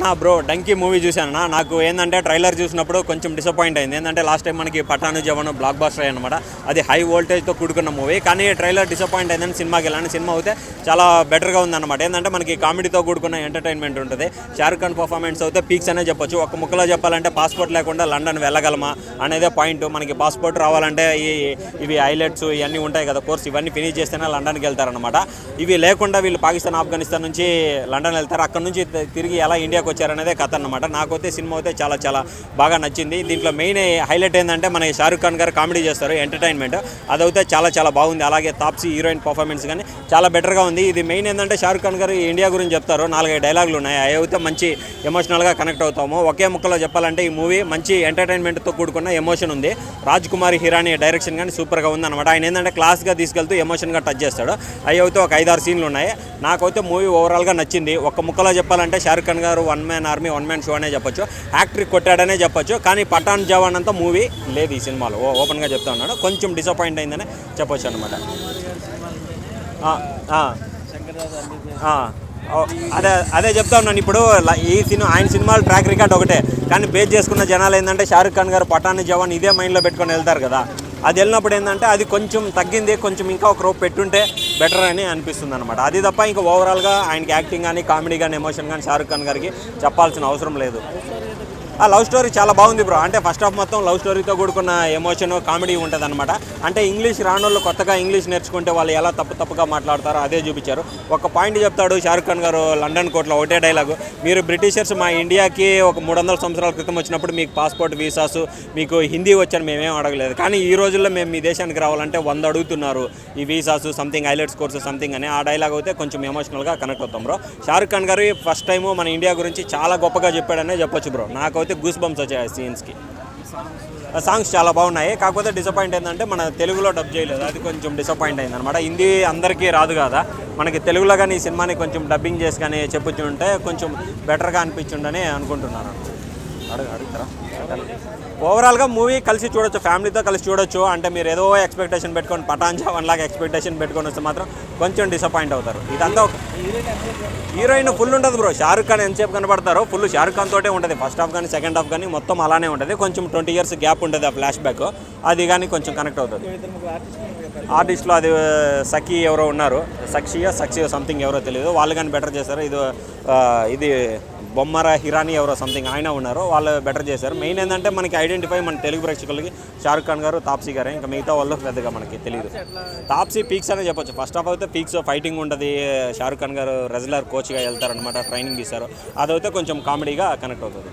నా bro donkey movie చూశాను నాకు ఏంటంటే ట్రైలర్ చూసినప్పుడు కొంచెం డిసప్పాయింట్ అయింది. ఏంటంటే లాస్ట్ టైం మనకి పఠాను జవను బ్లాక్ బాస్టర్ అనమాట అది హై వోల్టేజ్తో కూడుకున్న మూవీ కానీ ట్రైలర్ డిసప్పాయింట్ అయిందని సినిమాకి వెళ్ళాను. సినిమా అయితే చాలా బెటర్గా ఉందన్నమాట. ఏంటంటే మనకి కామెడీతో కూడుకున్న ఎంటర్టైన్మెంట్ ఉంటుంది. షారుఖ్ ఖాన్ పర్ఫార్మెన్స్ అయితే పీక్స్ అనే చెప్పొచ్చు. ఒక ముక్కలో చెప్పాలంటే పాస్పోర్ట్ లేకుండా లండన్ వెళ్ళగలమా అనేదే పాయింట్ మనకి పాస్పోర్ట్ రావాలంటే ఈ ఇవి హైలైట్స్ ఇవన్నీ ఉంటాయి కదా కోర్స్ ఇవన్నీ ఫినిష్ చేస్తేనే లండన్కి వెళ్తారనమాట ఇవి లేకుండా వీళ్ళు పాకిస్తాన్ ఆఫ్ఘనిస్తాన్ నుంచి లండన్ వెళ్తారు. అక్కడ నుంచి తిరిగి ఎలా ఇండియాకు వచ్చారనేదే కథ అనమాట నాకైతే సినిమా అయితే చాలా చాలా బాగా నచ్చింది. దీంట్లో మెయిన్ హైలైట్ ఏంటంటే మన షారుఖ్ ఖాన్ గారు కామెడీ చేస్తారు ఎంటర్టైన్మెంట్. అదైతే చాలా చాలా బాగుంది. అలాగే తాప్సీ హీరోయిన్ పర్ఫార్మెన్స్ కానీ చాలా బెటర్గా ఉంది. ఇది మెయిన్ ఏంటంటే షారుఖ్ ఖాన్ గారు ఇండియా గురించి చెప్తారు. నాలుగైదు డైలాగులు ఉన్నాయి. అవి అయితే మంచి ఎమోషనల్గా కనెక్ట్ అవుతాము. ఒకే ముక్కలో చెప్పాలంటే ఈ మూవీ మంచి ఎంటర్టైన్మెంట్తో కూడుకున్న ఎమోషన్ ఉంది. రాజ్ కుమార్ హిరానీ డైరెక్షన్ కానీ సూపర్గా ఉంది అనమాట ఆయన ఏంటంటే క్లాస్గా తీసుకెళ్తూ ఎమోషన్గా టచ్ చేస్తాడు. అవి అయితే ఒక ఐదారు సీన్లు ఉన్నాయి. నాకైతే మూవీ ఓవరాల్గా నచ్చింది. ఒక ముక్కలో చెప్పాలంటే షారుఖ్ ఖాన్ గారు one one man army one man show అనే చెప్పొచ్చు. యాక్టర్ కొట్టాడనే చెప్పొచ్చు. కానీ పఠాన్ జవాన్ అంతా మూవీ లేదు ఈ సినిమాలో. ఓ- ఓపెన్గా చెప్తా ఉన్నాడు కొంచెం డిసప్పాయింట్ అయిందని చెప్పొచ్చు అనమాట అదే అదే చెప్తా ఉన్నాను. ఇప్పుడు ఈ సినిమా ఆయన సినిమాలు ట్రాక్ రికార్డ్ ఒకటే. కానీ బేస్ చేసుకున్న జనాలు ఏంటంటే షారుఖ్ ఖాన్ గారు పఠాన్ జవాన్ ఇదే మైండ్లో పెట్టుకొని వెళ్తారు కదా. అది వెళ్ళినప్పుడు ఏంటంటే అది కొంచెం తగ్గింది కొంచెం ఇంకా ఒక రోప్ పెట్టుంటే బెటర్ అని అనిపిస్తుంది అనమాట అది తప్ప ఇంకా ఓవరాల్గా ఆయనకి యాక్టింగ్ కానీ కామెడీ కానీ ఎమోషన్ కానీ షారుఖ్ ఖాన్ గారికి చెప్పాల్సిన అవసరం లేదు. ఆ లవ్ స్టోరీ చాలా బాగుంది బ్రో. అంటే ఫస్ట్ హాఫ్ మొత్తం లవ్ స్టోరీతో కూడుకున్న ఎమోషన్ కామెడీ ఉంటుంది అనమాట అంటే ఇంగ్లీష్ రానోళ్ళు కొత్తగా ఇంగ్లీష్ నేర్చుకుంటే వాళ్ళు ఎలా తప్పు తప్పుగా మాట్లాడతారో అదే చూపించారు. ఒక పాయింట్ చెప్తాడు షారుఖ్ ఖాన్ గారు లండన్ కోర్టులో ఒకటే డైలాగు మీరు బ్రిటిషర్స్ మా ఇండియాకి ఒక మూడు వందల సంవత్సరాల క్రితం వచ్చినప్పుడు మీకు పాస్పోర్ట్ వీసాస్ మీకు హిందీ వచ్చని మేమేం అడగలేదు. కానీ ఈ రోజుల్లో మేము మీ దేశానికి రావాలంటే వంద అడుగుతున్నారు. ఈ visas something highlights course something అని ఆ డైలాగ్ అయితే కొంచెం ఎమోషనల్గా కనెక్ట్ అవుతాం బ్రో. షారుఖ్ ఖాన్ గారు ఫస్ట్ టైం మన ఇండియా గురించి చాలా గొప్పగా చెప్పాడనే చెప్పొచ్చు బ్రో. నాకైతే గూస్ బంప్స్ వచ్చాయి ఆ సీన్స్కి ఆ సాంగ్స్ చాలా బాగున్నాయి. కాకపోతే డిసప్పాయింట్ ఏంటంటే మన తెలుగులో డబ్ చేయలేదు. అది కొంచెం డిసప్పాయింట్ అయింది అనమాట హిందీ అందరికీ రాదు కదా. మనకి తెలుగులో కానీ ఈ సినిమాని కొంచెం డబ్బింగ్ చేసి కానీ చెప్పుచుంటే కొంచెం బెటర్గా అనిపించుండని అనుకుంటున్నాను. అడుగు అడుగుతారా ఓవరాల్గా మూవీ కలిసి చూడొచ్చు ఫ్యామిలీతో కలిసి చూడొచ్చు. అంటే మీరు ఏదో ఎక్స్పెక్టేషన్ పెట్టుకొని పటాన్ వన్ లాగా ఎక్స్పెక్టేషన్ పెట్టుకొని వస్తే మాత్రం కొంచెం డిసప్పాయింట్ అవుతారు. ఇదంతా ఒక హీరోయిన్ ఫుల్ ఉంటుంది బ్రో షారుఖ్ ఖాన్ ఎంతసేపు కనబడతారో ఫుల్ షారుఖ్ ఖాన్ తోటే ఉంటుంది. ఫస్ట్ హాఫ్ కానీ సెకండ్ హాఫ్ కానీ మొత్తం అలానే ఉంటుంది. కొంచెం ట్వంటీ ఇయర్స్ గ్యాప్ ఉంటుంది ఆ ఫ్లాష్ బ్యాక్ అది కానీ కొంచెం కనెక్ట్ అవుతుంది. ఆర్టిస్ట్లో అది సఖీ ఎవరో ఉన్నారు. సక్షియో సక్షియో సంథింగ్ ఎవరో తెలియదు వాళ్ళు కానీ బెటర్ చేశారు? ఇది ఇది బొమ్మర హిరానీ ఎవరో సంథింగ్ ఆయన ఉన్నారు వాళ్ళు బెటర్ చేశారు. మెయిన్ ఏంటంటే మనకి ఐడెంటిఫై మన తెలుగు ప్రేక్షకులకి షారుఖ్ ఖాన్ గారు తాప్సీ గారే. ఇంకా మిగతా వాళ్ళు పెద్దగా మనకి తెలియదు తాప్సీ పీక్స్ అనే చెప్పొచ్చు. ఫస్ట్ హాఫ్ అయితే పీక్స్ ఫైటింగ్ ఉంటుంది. షారుఖ్ ఖాన్ గారు రెజ్లర్ కోచ్గా వెళ్తారనమాట ట్రైనింగ్ ఇస్తారు. అదైతే కొంచెం కామెడీగా కనెక్ట్ అవుతుంది.